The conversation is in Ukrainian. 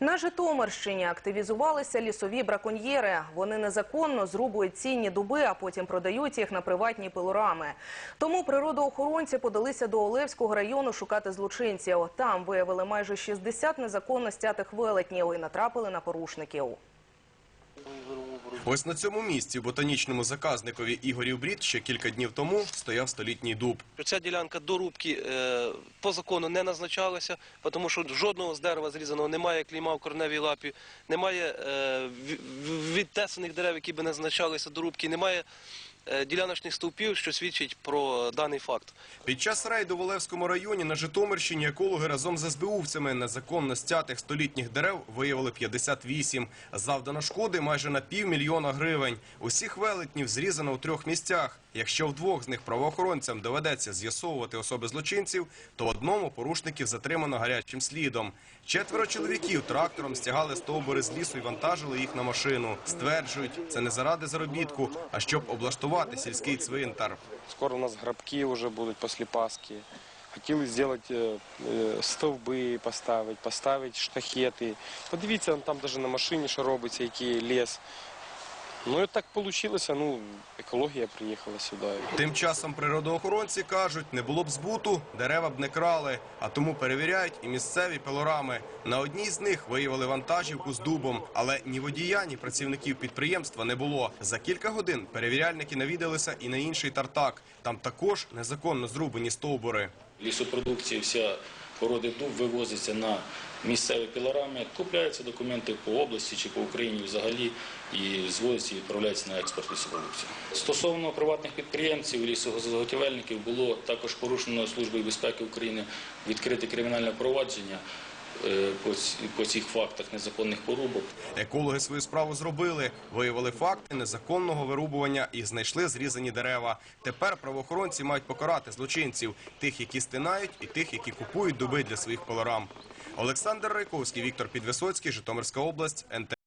На Житомирщині активізувалися лісові браконьєри. Вони незаконно зрубують цінні дуби, а потім продають їх на приватні пилорами. Тому природоохоронці подалися до Олевського району шукати злочинців. Там виявили майже 60 незаконно стятих велетнів і натрапили на порушників. Ось на цьому місці ботанічному заказникові Ігорів Брід ще кілька днів тому стояв столітній дуб. Ця ділянка до рубки е, по закону не назначалася, тому що жодного з дерева зрізаного немає клейма в корневій лапі, немає е, ві- ві- відтесаних дерев, які би назначалися до рубки, немає е, діляночних стовпів, що свідчить про даний факт. Під час рейду в Олевському районі на Житомирщині екологи разом з СБУвцями незаконно стятих столітніх дерев виявили 58. Завдано шкоди майже на півмільйона гривень. Усіх велетнів зрізано у трьох місцях. Якщо в двох з них правоохоронцям доведеться з'ясовувати особи злочинців, то одному порушників затримано гарячим слідом. Четверо чоловіків трактором стягали стовбури з лісу і вантажили їх на машину. Стверджують, це не заради заробітку, а щоб облаштувати сільський цвинтар. Скоро у нас гробки вже будуть після Пасхи. Хотіли зробити е, стовби поставити, поставити штахети. Подивіться, там навіть на машині, що робиться, який ліс. Ну і так вийшло, ну, екологія приїхала сюди. Тим часом природоохоронці кажуть, не було б збуту, дерева б не крали, а тому перевіряють і місцеві пилорами. На одній з них виявили вантажівку з дубом, але ні водія, ні працівників підприємства не було. За кілька годин перевіряльники навідалися і на інший тартак. Там також незаконно зрубані стовбури. Лісопродукція вся породи дуб вивозиться на місцеві пілорами, купляються документи по області чи по Україні взагалі і звозяться і відправляються на експорт лісопродукції. Стосовно приватних підприємців лісогозаготівельників було також порушено Службою безпеки України відкрите кримінальне провадження по ці- по цих фактах незаконних порубок. Екологи свою справу зробили, виявили факти незаконного вирубування і знайшли зрізані дерева. Тепер правоохоронці мають покарати злочинців, тих, які стинають, і тих, які купують дуби для своїх колорам. Олександр Райковський, Віктор Підвисоцький, Житомирська область, НТ.